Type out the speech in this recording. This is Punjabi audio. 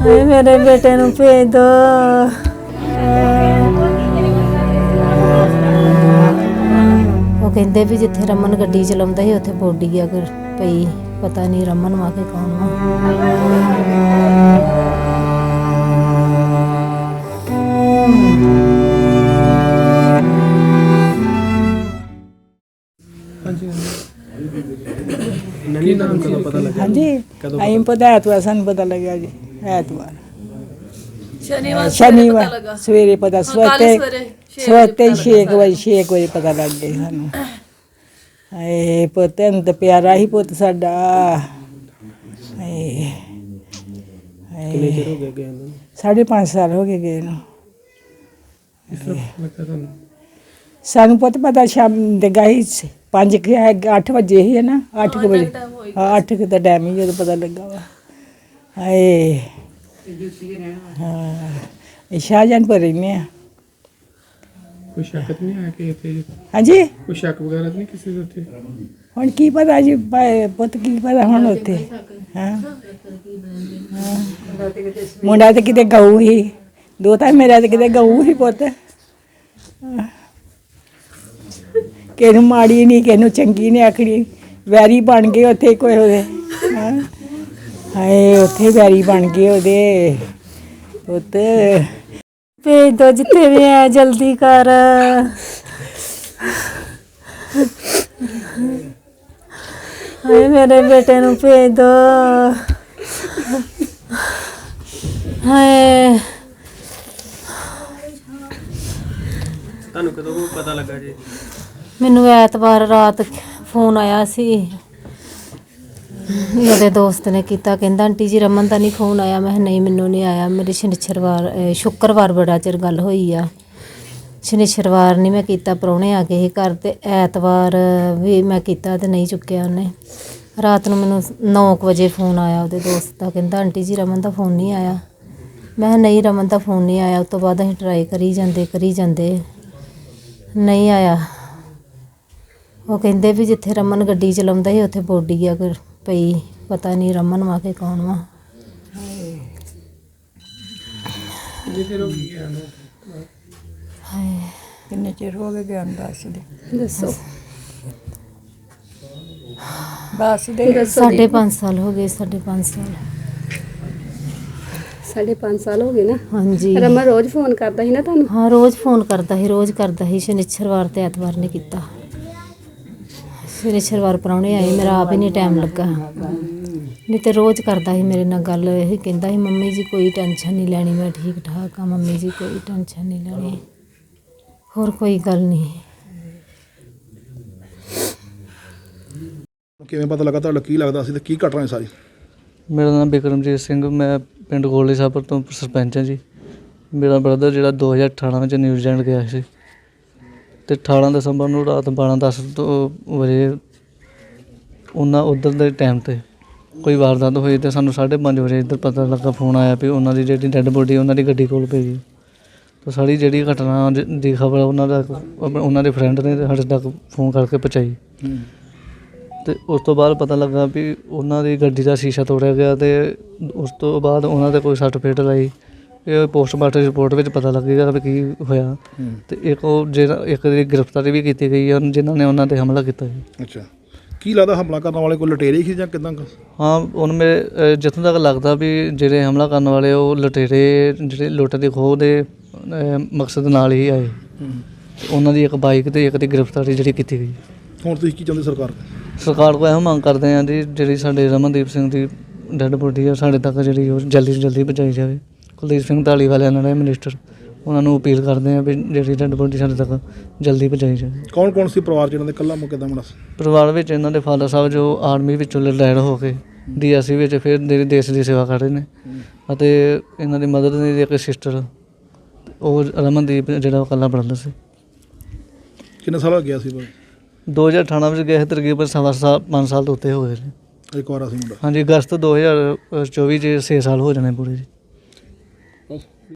ਹਾਏ ਮੇਰੇ ਬੇਟੇ ਨੂੰ ਭੇਜ ਦੋ। ਉਹ ਕਹਿੰਦੇ ਵੀ ਜਿੱਥੇ ਰਮਨ ਗੱਡੀ ਚਲਾਉਂਦਾ ਸੀ ਉੱਥੇ ਬੋਡੀ ਅਗਰ ਪਈ। ਪਤਾ ਨਹੀਂ ਰਮਨ ਵਾ ਕੇ ਕੌਣ ਵਾ ਹਾਂਜੀ। ਕੀ ਨਾਮ ਕਦੋਂ ਪਤਾ ਲੱਗਾ ਹਾਂਜੀ ਕਦੋਂ ਆਈਂ ਪਤਾ? ਐਤਵਾਰ ਸਾਨੂੰ ਪਤਾ ਲੱਗਿਆ ਜੀ ਐਤਵਾਰ। ਸ਼ਨੀਵਾਰ ਸ਼ਨੀਵਾਰ ਸਵੇਰੇ ਪਤਾ ਸਵੇਰੇ ਸਵੇਰੇ 6 ਵਜੇ 6 ਵਜੇ ਪਤਾ ਲੱਗ ਗਿਆ ਸਾਨੂੰ। ਹਾਏ ਪੁੱਤ ਨੂੰ ਤਾਂ ਪਿਆਰਾ ਹੀ ਪੁੱਤ ਸਾਡਾ। ਹਾਏ ਕਿੰਨੇ ਚਿਰ ਹੋ ਗਿਆ ਗਏ ਨੂੰ? ਸਾਢੇ ਪੰਜ ਸਾਲ ਹੋ ਗਏ ਗਏ ਨੂੰ। ਇਸ ਤਰ੍ਹਾਂ ਲੱਗਾ ਤੁਹਾਨੂੰ? ਸਾਨੂੰ ਪੁੱਤ ਪਤਾ ਸ਼ਾਮ ਦੇ ਗਾਈ 5 ਕਿ 8 ਵਜੇ ਹੀ ਹੈ ਨਾ 8 ਵਜੇ। ਹਾਂ 8 ਕਿ ਦਾ ਟਾਈਮ ਹੀ ਜਦੋਂ ਪਤਾ ਲੱਗਾ ਵਾ। ਹਾਏ। ਹਾਂ ਇਹ ਸ਼ਾਹਜਹਾਨਪੁਰ ਰਹਿੰਦੇ ਆ। ਕੋਈ ਸ਼ੱਕ ਤਾਂ ਨਹੀਂ ਆਇਆ ਕਿ ਇੱਥੇ? ਹਾਂਜੀ? ਕੋਈ ਸ਼ੱਕ ਵਗੈਰਾ ਤਾਂ ਨਹੀਂ ਕਿਸੇ ਦੇ ਉੱਤੇ? ਹੁਣ ਕੀ ਪਤਾ ਜੀ ਪੁੱਤ ਕੀ ਪਤਾ ਹੁਣ ਉੱਥੇ? ਹਾਂ। ਹਾਂ। ਮੁੰਡਾ ਤੇ ਕਿਤੇ ਗਊ ਹੀ। ਦੋ ਤਾਂ ਮੇਰਾ ਤੇ ਕਿਤੇ ਗਊ ਹੀ ਪੁੱਤ। ਕਿਸੇ ਨੂੰ ਮਾੜੀ ਨਹੀਂ ਕਿਸੇ ਨੂੰ ਚੰਗੀ ਨਹੀਂ ਆਖਣੀ। ਵੈਰੀ ਬਣ ਗਏ ਉੱਥੇ ਕੋਈ ਉਹਦੇ। ਹਾਂ। ਹਾਏ ਉੱਥੇ ਵੈਰੀ ਬਣ ਗਏ ਉਹਦੇ। ਪੁੱਤ। ਭੇਜ ਦੋ ਜਿੱਥੇ ਵੀ ਹੈ ਜਲਦੀ ਕਰ। ਹਾਏ ਮੇਰੇ ਬੇਟੇ ਨੂੰ ਭੇਜ ਦੋ। ਹਾਏ। ਤੁਹਾਨੂੰ ਕਦੋਂ ਕੁ ਪਤਾ ਲੱਗਾ ਜੀ? ਮੈਨੂੰ ਐਤਵਾਰ ਰਾਤ ਫੋਨ ਆਇਆ ਸੀ। ਮੇਰੇ ਦੋਸਤ ਨੇ ਕੀਤਾ, ਕਹਿੰਦਾ, ਆਂਟੀ ਜੀ, ਰਮਨ ਦਾ ਨਹੀਂ ਫੋਨ ਆਇਆ। ਮੈਂ ਕਿਹਾ, ਨਹੀਂ, ਮੈਨੂੰ ਨਹੀਂ ਆਇਆ। ਮੇਰੀ ਸ਼ਨੀਚਰਵਾਰ, ਅਹ, ਸ਼ੁੱਕਰਵਾਰ ਬੜਾ ਚਿਰ ਗੱਲ ਹੋਈ ਆ। ਸ਼ਨੀਚਰਵਾਰ ਨਹੀਂ ਮੈਂ ਕੀਤਾ, ਪ੍ਰਾਹੁਣੇ ਆ ਗਏ ਸੀ ਘਰ ਤੇ ਐਤਵਾਰ ਵੀ ਮੈਂ ਕੀਤਾ ਤੇ ਨਹੀਂ ਚੁੱਕਿਆ ਉਹਨੇ। ਰਾਤ ਨੂੰ ਮੈਨੂੰ 9 ਵਜੇ ਫੋਨ ਆਇਆ ਉਹਦੇ ਦੋਸਤ ਦਾ, ਕਹਿੰਦਾ, ਆਂਟੀ ਜੀ, ਰਮਨ ਦਾ ਫੋਨ ਨਹੀਂ ਆਇਆ। ਮੈਂ ਕਿਹਾ, ਨਹੀਂ, ਰਮਨ ਦਾ ਫੋਨ ਨਹੀਂ ਆਇਆ। ਉਸ ਤੋਂ ਬਾਅਦ ਅਸੀਂ ਟਰਾਈ ਕਰੀ ਜਾਂਦੇ ਕਰੀ ਜਾਂਦੇ। ਨਹੀਂ ਆਇਆ। ਉਹ ਕਹਿੰਦੇ ਵੀ ਜਿੱਥੇ ਰਮਨ ਗੱਡੀ ਚਲਾਉਂਦਾ ਸੀ ਉੱਥੇ ਬੋਡੀ ਅਗਰ ਪਈ ਪਤਾ ਨਹੀਂ ਰਮਨ ਵਾ ਕੇ ਕੌਣ ਵਾ। ਕਿੰਨੇ ਚਿਰ ਹੋ ਗਿਆ ਨੂੰ। ਹਾਏ। ਕਿੰਨੇ ਚਿਰ ਹੋ ਗਏ ਗਿਆਨ ਦੱਸ ਦੇ। ਦੱਸੋ। ਦੱਸ ਦੇ। ਸਾਢੇ ਪੰਜ ਸਾਲ ਹੋ ਗਏ ਸਾਢੇ ਪੰਜ ਸਾਲ। ਸਾਢੇ ਪੰਜ ਸਾਲ ਹੋ ਗਏ ਨਾ। ਹਾਂਜੀ। ਰਮਨ ਰੋਜ਼ ਫੋਨ ਕਰਦਾ ਸੀ ਨਾ ਤੁਹਾਨੂੰ? ਹਾਂ ਰੋਜ਼ ਫੋਨ ਕਰਦਾ ਸੀ ਰੋਜ਼ ਕਰਦਾ ਸੀ ਸ਼ਨੀਚਰਵਾਰ ਤੇ ਐਤਵਾਰ ਨੇ ਕੀਤਾ। ਸ਼ਨੀਚਰਵਾਰ ਪ੍ਰਾਹੁਣੇ ਆਏ ਮੇਰਾ ਆਪ ਹੀ ਨਹੀਂ ਟਾਈਮ ਲੱਗਾ। ਨਹੀਂ ਤੇ ਰੋਜ਼ ਕਰਦਾ ਸੀ ਮੇਰੇ ਨਾਲ ਗੱਲ ਇਹ ਕਹਿੰਦਾ ਸੀ ਮੰਮੀ ਜੀ ਕੋਈ ਟੈਨਸ਼ਨ ਨਹੀਂ ਲੈਣੀ ਮੈਂ ਠੀਕ ਠਾਕ ਆ ਮੰਮੀ ਜੀ ਕੋਈ ਟੈਨਸ਼ਨ ਨਹੀਂ ਲੈਣੀ। ਹੋਰ ਕੋਈ ਗੱਲ ਨਹੀਂ। ਕਿਵੇਂ ਪਤਾ ਲੱਗਾ ਤੁਹਾਡਾ ਕੀ ਲੱਗਦਾ ਸੀ ਤੇ ਕੀ ਘਟਨਾ ਹੈ ਸਾਰੀ? ਮੇਰਾ ਨਾਮ ਬਿਕਰਮਜੀਤ ਸਿੰਘ ਮੈਂ ਪਿੰਡ ਗੋਲੀ ਸਾਬਰ ਤੋਂ ਸਰਪੰਚ ਹਾਂ ਜੀ। ਮੇਰਾ ਬ੍ਰਦਰ ਜਿਹੜਾ 2018 ਵਿੱਚ ਨਿਊਜ਼ੀਲੈਂਡ ਗਿਆ ਸੀ। ਤੇ 18 ਦਸੰਬਰ ਨੂੰ ਰਾਤ 12:10 ਤੋਂ ਵਜੇ ਉਹਨਾਂ ਉਧਰ ਦੇ ਟਾਈਮ ਤੇ ਕੋਈ ਵਾਰਦਾਤ ਹੋਈ ਤੇ ਸਾਨੂੰ 5:30 ਵਜੇ ਇੱਧਰ ਪਤਾ ਲੱਗਾ ਫੋਨ ਆਇਆ ਵੀ ਉਹਨਾਂ ਦੀ ਜਿਹੜੀ ਡੈੱਡ ਬੋਡੀ ਉਹਨਾਂ ਦੀ ਗੱਡੀ ਕੋਲ ਪਈ ਗਈ ਤਾਂ ਸਾਰੀ ਜਿਹੜੀ ਘਟਨਾ ਦੀ ਖਬਰ ਉਹਨਾਂ ਦਾ ਉਹਨਾਂ ਦੇ ਫਰੈਂਡ ਨੇ ਸਾਡੇ ਤੱਕ ਫੋਨ ਕਰਕੇ ਪਹੁੰਚਾਈ। ਤੇ ਉਸ ਤੋਂ ਬਾਅਦ ਪਤਾ ਲੱਗਾ ਵੀ ਉਹਨਾਂ ਦੀ ਗੱਡੀ ਦਾ ਸ਼ੀਸ਼ਾ ਤੋੜਿਆ ਗਿਆ ਤੇ ਉਸ ਤੋਂ ਬਾਅਦ ਉਹਨਾਂ ਦੇ ਕੋਈ ਸੱਟ ਫੇਟ ਲਾਈ। ਇਹ ਪੋਸਟਮਾਰਟਮ ਰਿਪੋਰਟ ਵਿੱਚ ਪਤਾ ਲੱਗੇਗਾ ਵੀ ਕੀ ਹੋਇਆ। ਤੇ ਇੱਕ ਉਹ ਜਿਹੜਾ ਇੱਕ ਦੀ ਗ੍ਰਿਫਤਾਰੀ ਵੀ ਕੀਤੀ ਗਈ ਹੈ ਜਿਨ੍ਹਾਂ ਨੇ ਉਹਨਾਂ ਤੇ ਹਮਲਾ ਕੀਤਾ ਸੀ। ਅੱਛਾ। ਕੀ ਲੱਗਦਾ ਹਮਲਾ ਕਰਨ ਵਾਲੇ ਕੋਈ ਲਟੇਰੇ ਸੀ ਜਾਂ ਕਿਦਾਂ ਹਾਂ ਹੁਣ ਮੇਰੇ ਜਿੱਥੋਂ ਤੱਕ ਲੱਗਦਾ ਵੀ ਜਿਹੜੇ ਹਮਲਾ ਕਰਨ ਵਾਲੇ ਉਹ ਲੁਟੇਰੇ ਜਿਹੜੇ ਲੁੱਟ ਦੇ ਖੋਹ ਦੇ ਅਹ, ਮਕਸਦ ਨਾਲ ਹੀ ਆਏ। ਉਹਨਾਂ ਦੀ ਇੱਕ ਬਾਈਕ ਤੇ ਇੱਕ ਦੀ ਗ੍ਰਿਫਤਾਰੀ ਜਿਹੜੀ ਕੀਤੀ ਗਈ। ਹੁਣ ਤੁਸੀਂ ਕੀ ਚਾਹੁੰਦੇ ਸਰਕਾਰ ਤੋਂ? ਸਰਕਾਰ ਕੋਲ ਇਹੋ ਮੰਗ ਕਰਦੇ ਹਾਂ ਜੀ ਜਿਹੜੀ ਸਾਡੇ ਰਮਨਦੀਪ ਸਿੰਘ ਦੀ ਡੈੱਡ ਬੋਡੀ ਆ ਸਾਡੇ ਤੱਕ ਜਿਹੜੀ ਉਹ ਜਲਦੀ ਤੋਂ ਜਲਦੀ ਪਹੁੰਚਾਈ ਜਾਵੇ। ਕੁਲਦੀਪ ਸਿੰਘ ਢਾਲੀਵਾਲ ਇਹਨਾਂ ਦੇ ਮਿਨਿਸਟਰ ਉਹਨਾਂ ਨੂੰ ਅਪੀਲ ਕਰਦੇ ਹਾਂ ਵੀ ਜਿਹੜੀ ਡੈੱਡ ਬੋਡੀ ਸਾਡੇ ਤੱਕ ਜਲਦੀ ਪਹੁੰਚਾਈ ਜਾਵੇ। ਕੌਣ ਕੌਣ ਸੀ ਪਰਿਵਾਰ ਜਿਹਨਾਂ ਦੇ ਕੱਲਾ ਮੁੱਕੇ ਦਾ ਮੁੰਡਾ ਸੀ? ਪਰਿਵਾਰ ਵਿੱਚ ਇਹਨਾਂ ਦੇ ਫਾਦਰ ਸਾਹਿਬ ਜੋ ਆਰਮੀ ਵਿੱਚੋਂ ਰਿਟਾਇਰ ਹੋ ਕੇ ਡੀਐਸਸੀ ਵਿੱਚ ਫਿਰ ਦੇ ਦੇਸ਼ ਦੀ ਸੇਵਾ ਕਰ ਰਹੇ ਨੇ। ਅਤੇ ਇਹਨਾਂ ਦੀ ਮਦਰ ਦੀ ਇੱਕ ਸਿਸਟਰ ਉਹ ਰਮਨਦੀਪ ਜਿਹੜਾ ਉਹ ਇਕੱਲਾ ਬ੍ਰਦਰ ਸੀ। ਕਿੰਨੇ ਸਾਲ ਹੋ ਗਿਆ ਸੀ ਬਾਈ 2018 ਵਿੱਚ ਗਏ ਸੀ ਤਕਰੀਬਨ ਸਵਾ ਸਾਲ 5 ਸਾਲ ਤੋਂ ਉੱਤੇ ਹੋ ਗਏ ਨੇ ਇੱਕ ਵਾਰ ਸੀ ਮੁੰਡਾ। ਹਾਂਜੀ ਅਗਸਤ 2024 ਚ 6 ਸਾਲ ਹੋ ਜਾਣੇ ਪੂਰੇ ਜੀ।